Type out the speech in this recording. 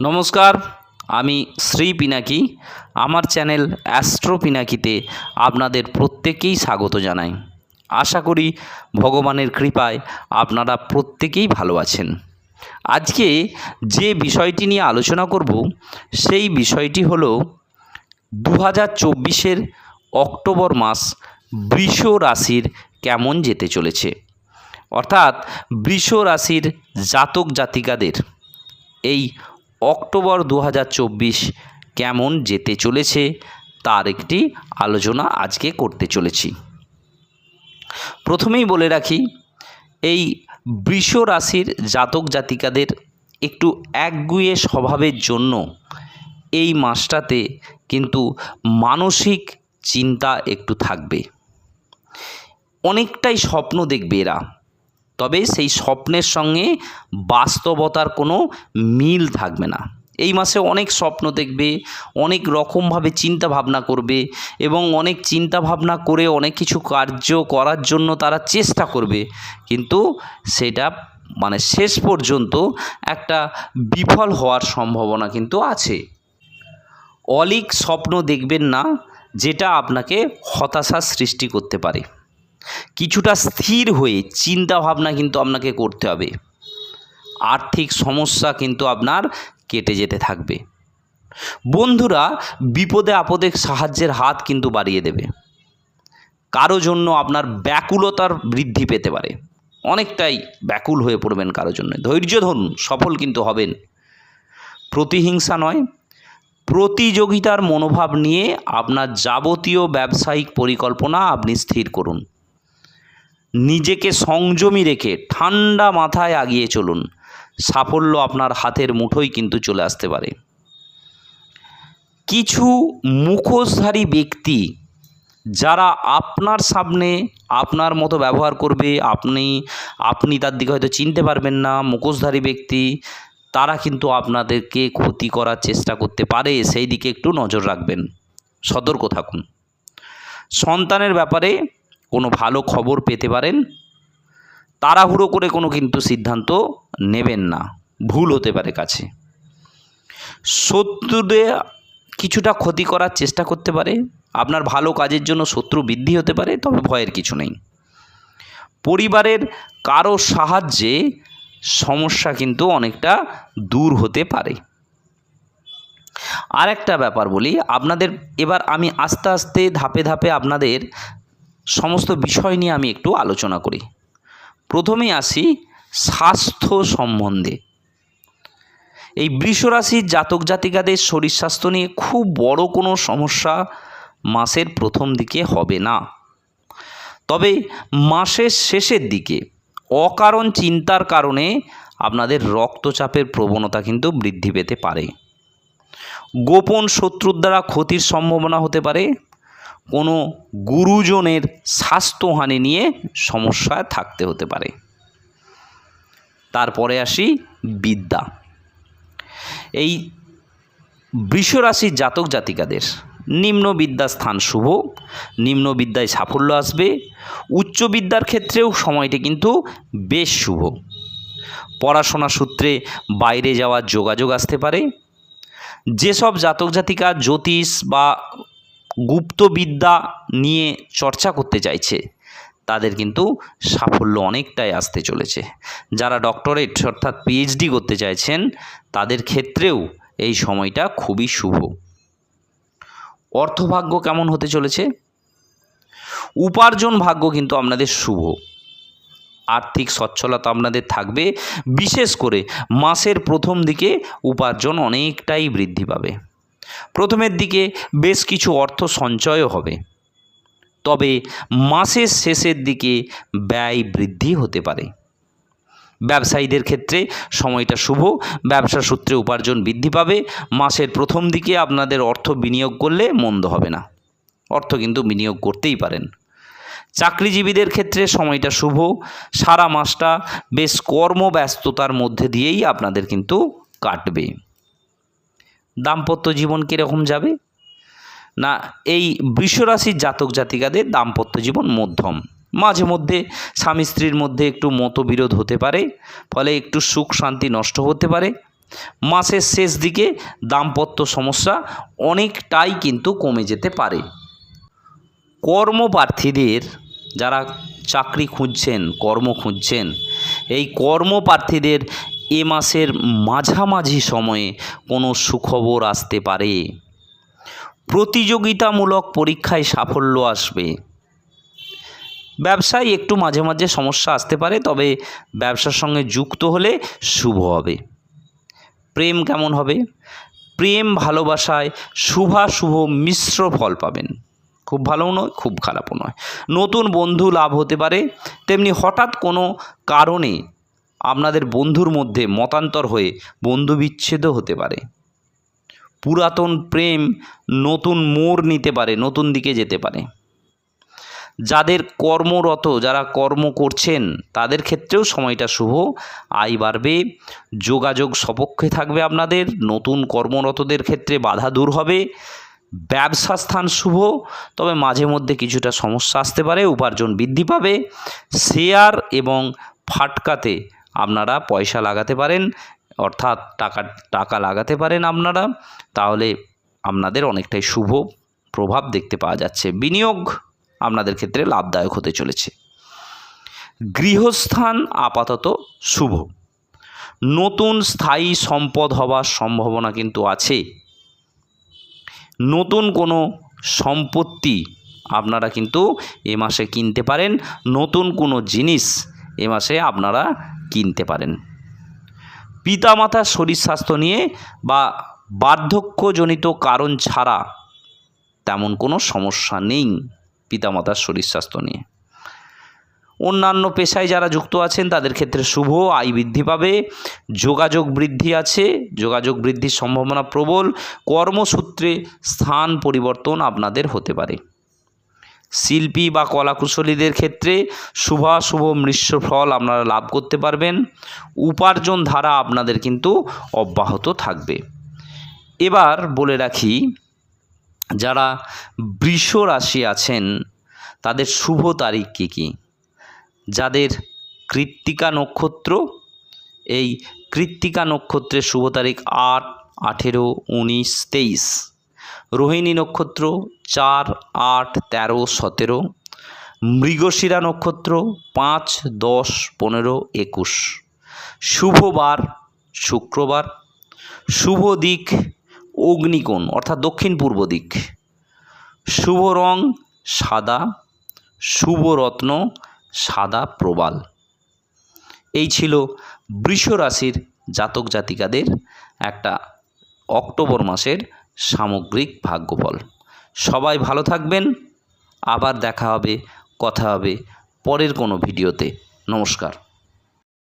নমস্কার, আমি শ্রী পিনাকি। আমার চ্যানেল অ্যাস্ট্রো পিনাকিতে আপনাদের প্রত্যেকেই স্বাগত জানাই। আশা করি ভগবানের কৃপায় আপনারা প্রত্যেকেই ভালো আছেন। আজকে যে বিষয়টি নিয়ে আলোচনা করব, সেই বিষয়টি হলো দু হাজার চব্বিশের অক্টোবর মাস বৃষ রাশির কেমন যেতে চলেছে। অর্থাৎ বৃষ রাশির জাতক জাতিকাদের এই অক্টোবর দু হাজার চব্বিশ কেমন যেতে চলেছে তার একটি আলোচনা আজকে করতে চলেছি। প্রথমেই বলে রাখি, এই বৃষ রাশির জাতক জাতিকাদের একটু একগুয়ে স্বভাবের জন্য এই মাসটাতে কিন্তু মানসিক চিন্তা একটু থাকবে। অনেকটাই স্বপ্ন দেখবে এরা। তবে সেই স্বপ্নের সঙ্গে বাস্তবতার কোনো মিল থাকবে না। এই মাসে অনেক স্বপ্ন দেখবে, অনেক রকমভাবে চিন্তা ভাবনা করবে এবং অনেক চিন্তা ভাবনা করে অনেক কিছু কার্য করার জন্য তারা চেষ্টা করবে। কিন্তু সেটা মানে শেষ পর্যন্ত একটা বিফল হওয়ার সম্ভাবনা কিন্তু আছে। অলিক স্বপ্ন দেখবেন না, যেটা আপনাকে হতাশার সৃষ্টি করতে পারে। কিছুটা স্থির হয়ে চিন্তা ভাবনা কিন্তু আপনাকে করতে হবে। আর্থিক সমস্যা কিন্তু আপনার কেটে যেতে থাকবে। বন্ধুরা, বিপদে আপদে সাহায্যের হাত কিন্তু বাড়িয়ে দেবে। কারও জন্য আপনার ব্যাকুলতার বৃদ্ধি পেতে পারে। অনেকটাই ব্যাকুল হয়ে পড়বেন কারও জন্য। ধৈর্য ধরুন, সফল কিন্তু হবেন। প্রতিহিংসা নয়, প্রতিযোগিতার মনোভাব নিয়ে আপনার যাবতীয় ব্যবসায়িক পরিকল্পনা আপনি স্থির করুন। নিজেকে সংযমী রেখে ঠান্ডা মাথায় আগিয়ে চলুন। সাফল্য আপনার হাতের মুঠোয় কিন্তু চলে আসতে পারে। কিছু মুখোশধারী ব্যক্তি যারা আপনার সামনে আপনার মতো ব্যবহার করবে, আপনি আপনি তার দিকে হয়তো চিনতে পারবেন না, মুখোশধারী ব্যক্তি, তারা কিন্তু আপনাদেরকে ক্ষতি করার চেষ্টা করতে পারে, সেই দিকে একটু নজর রাখবেন। সতর্ক থাকুন। সন্তানের ব্যাপারে কোনো ভালো খবর পেতে পারেন? তাড়াহুড়ো করে কোনো কিন্তু সিদ্ধান্ত নেবেন না। ভুল হতে পারে কাছে। শত্রুদের কিছুটা ক্ষতি করার চেষ্টা করতে পারে। আপনার ভালো কাজের জন্য শত্রু বৃদ্ধি হতে পারে, তবে ভয়ের কিছু নেই। পরিবারের কারও সাহায্যে সমস্যা কিন্তু অনেকটা দূর হতে পারে। আর একটা ব্যাপার বলি, আপনাদের, এবার আমি আস্তে আস্তে ধাপে ধাপে আপনাদের সমস্ত বিষয় নিয়ে আমি একটু আলোচনা করি। প্রথমেই আসি স্বাস্থ্য সম্বন্ধে। এই বৃষরাশির জাতক জাতিকাদের শরীর স্বাস্থ্য নিয়ে খুব বড় কোনো সমস্যা মাসের প্রথম দিকে হবে না। তবে মাসের শেষের দিকে অকারণ চিন্তার কারণে আপনাদের রক্তচাপের প্রবণতা কিন্তু বৃদ্ধি পেতে পারে। গোপন শত্রুর দ্বারা ক্ষতির সম্ভাবনা হতে পারে। কোনো গুরুজনের স্বাস্থ্যহানি নিয়ে সমস্যায় থাকতে হতে পারে। তারপরে আসি বিদ্যা। এই বৃষরাশির জাতক জাতিকাদের নিম্ন বিদ্যা স্থান শুভ, নিম্ন বিদ্যায় সাফল্য আসবে, উচ্চ বিদ্যার ক্ষেত্রেও সময়টি কিন্তু বেশ শুভ। পড়াশোনা সূত্রে বাইরে যাওয়ার যোগাযোগ আসতে পারে। যেসব জাতক জাতিকা জ্যোতিষ বা গুপ্তবিদ্যা নিয়ে চর্চা করতে চাইছে, তাদের কিন্তু সাফল্য অনেকটাই আসতে চলেছে। যারা ডক্টরেট অর্থাৎ পিএইচডি করতে চাইছেন, তাদের ক্ষেত্রেও এই সময়টা খুবই শুভ। অর্থভাগ্য কেমন হতে চলেছে? উপার্জন ভাগ্য কিন্তু আপনাদের শুভ। আর্থিক সচ্ছলতা আপনাদের থাকবে। বিশেষ করে মাসের প্রথম দিকে উপার্জন অনেকটাই বৃদ্ধি পাবে। প্রথমের দিকে বেশ কিছু অর্থ সঞ্চয়ও হবে। তবে মাসের শেষের দিকে ব্যয় বৃদ্ধি হতে পারে। ব্যবসায়ীদের ক্ষেত্রে সময়টা শুভ, ব্যবসা সূত্রে উপার্জন বৃদ্ধি পাবে। মাসের প্রথম দিকে আপনাদের অর্থ বিনিয়োগ করলে মন্দ হবে না। অর্থ কিন্তু বিনিয়োগ করতেই পারেন। চাকরিজীবীদের ক্ষেত্রে সময়টা শুভ, সারা মাসটা বেশ কর্মব্যস্ততার মধ্যে দিয়েই আপনাদের কিন্তু কাটবে। দাম্পত্য জীবন কীরকম যাবে? না, এই বৃষরাশির জাতক জাতিকাদের দাম্পত্য জীবন মধ্যম। মাঝে মধ্যে স্বামী স্ত্রীর মধ্যে একটু মতবিরোধ হতে পারে, ফলে একটু সুখ শান্তি নষ্ট হতে পারে। মাসের শেষ দিকে দাম্পত্য সমস্যা অনেকটাই কিন্তু কমে যেতে পারে। কর্মপ্রার্থীদের যারা চাকরি খুঁজছেন, কর্ম খুঁজছেন, এই কর্মপ্রার্থীদের এ মাসের মাঝামাঝি সময়ে কোনো সুখবর আসতে পারে। প্রতিযোগিতামূলক পরীক্ষায় সাফল্য আসবে। ব্যবসায় একটু মাঝে মাঝে সমস্যা আসতে পারে, তবে ব্যবসার সঙ্গে যুক্ত হলে শুভ হবে। প্রেম কেমন হবে? প্রেম, ভালোবাসায় শুভাশুভ মিশ্র ফল পাবেন। খুব ভালোও নয়, খুব খারাপও নয়। নতুন বন্ধু লাভ হতে পারে। তেমনি হঠাৎ কোনো কারণে আপনাদের বন্ধুর মধ্যে মতান্তর হয়ে বন্ধু বিচ্ছেদও হতে পারে। পুরাতন প্রেম নতুন মোড় নিতে পারে, নতুন দিকে যেতে পারে। যাদের কর্মরত, যারা কর্ম করছেন, তাদের ক্ষেত্রেও সময়টা শুভ। আয় বাড়বে, যোগাযোগ সপক্ষে থাকবে আপনাদের, নতুন কর্মরতদের ক্ষেত্রে বাধা দূর হবে, ব্যবসা স্থান শুভ, তবে মাঝে মধ্যে কিছুটা সমস্যা আসতে পারে, উপার্জন বৃদ্ধি পাবে। শেয়ার এবং ফাটকাতে আপনারা পয়সা লাগাতে পারেন, অর্থাৎ টাকা টাকা লাগাতে পারেন আপনারা, তাহলে আপনাদের অনেকটাই শুভ প্রভাব দেখতে পাওয়া যাচ্ছে। বিনিয়োগ আপনাদের ক্ষেত্রে লাভদায়ক হতে চলেছে। গৃহস্থান আপাতত শুভ। নতুন স্থায়ী সম্পদ হওয়ার সম্ভাবনা কিন্তু আছে। নতুন কোনো সম্পত্তি আপনারা কিন্তু এ মাসে কিনতে পারেন, নতুন কোনো জিনিস এ মাসে আপনারা কিনতে পারেন। পিতামাতার শরীর স্বাস্থ্য নিয়ে বা বার্ধক্যজনিত কারণ ছাড়া তেমন কোনো সমস্যা নেই পিতামাতার শরীর স্বাস্থ্য নিয়ে। অন্যান্য পেশায় যারা যুক্ত আছেন, তাদের ক্ষেত্রে শুভ, আয় বৃদ্ধি পাবে, যোগাযোগ বৃদ্ধি আছে, যোগাযোগ বৃদ্ধির সম্ভাবনা প্রবল, কর্মসূত্রে স্থান পরিবর্তন আপনাদের হতে পারে। শিল্পী বা কলাকুশলীদের ক্ষেত্রে শুভাশুভ মিশ্র ফল আপনারা লাভ করতে পারবেন। উপার্জন ধারা আপনাদের কিন্তু অব্যাহত থাকবে। এবার বলে রাখি, যারা বৃষ রাশি আছেন, তাদের শুভ তারিখ কী কী? যাদের কৃত্তিকা নক্ষত্র, এই কৃত্তিকা নক্ষত্রের শুভ তারিখ আট, আঠেরো, উনিশ, তেইশ। রোহিণী নক্ষত্র, চার, আট, তেরো, সতেরো। মৃগশিরা নক্ষত্র, পাঁচ, দশ, পনেরো, একুশ। শুভবার, শুক্রবার। শুভ দিক, অগ্নিকোণ, অর্থাৎ দক্ষিণ পূর্ব দিক। শুভ রং, সাদা। শুভ রত্ন, সাদা প্রবাল। এই ছিল বৃষ রাশির জাতক জাতিকাদের একটা অক্টোবর মাসের সামগ্রিক ভাগ্যফল। সবাই ভালো থাকবেন। আবার দেখা হবে কথা হবে পরের কোনো ভিডিওতে। নমস্কার।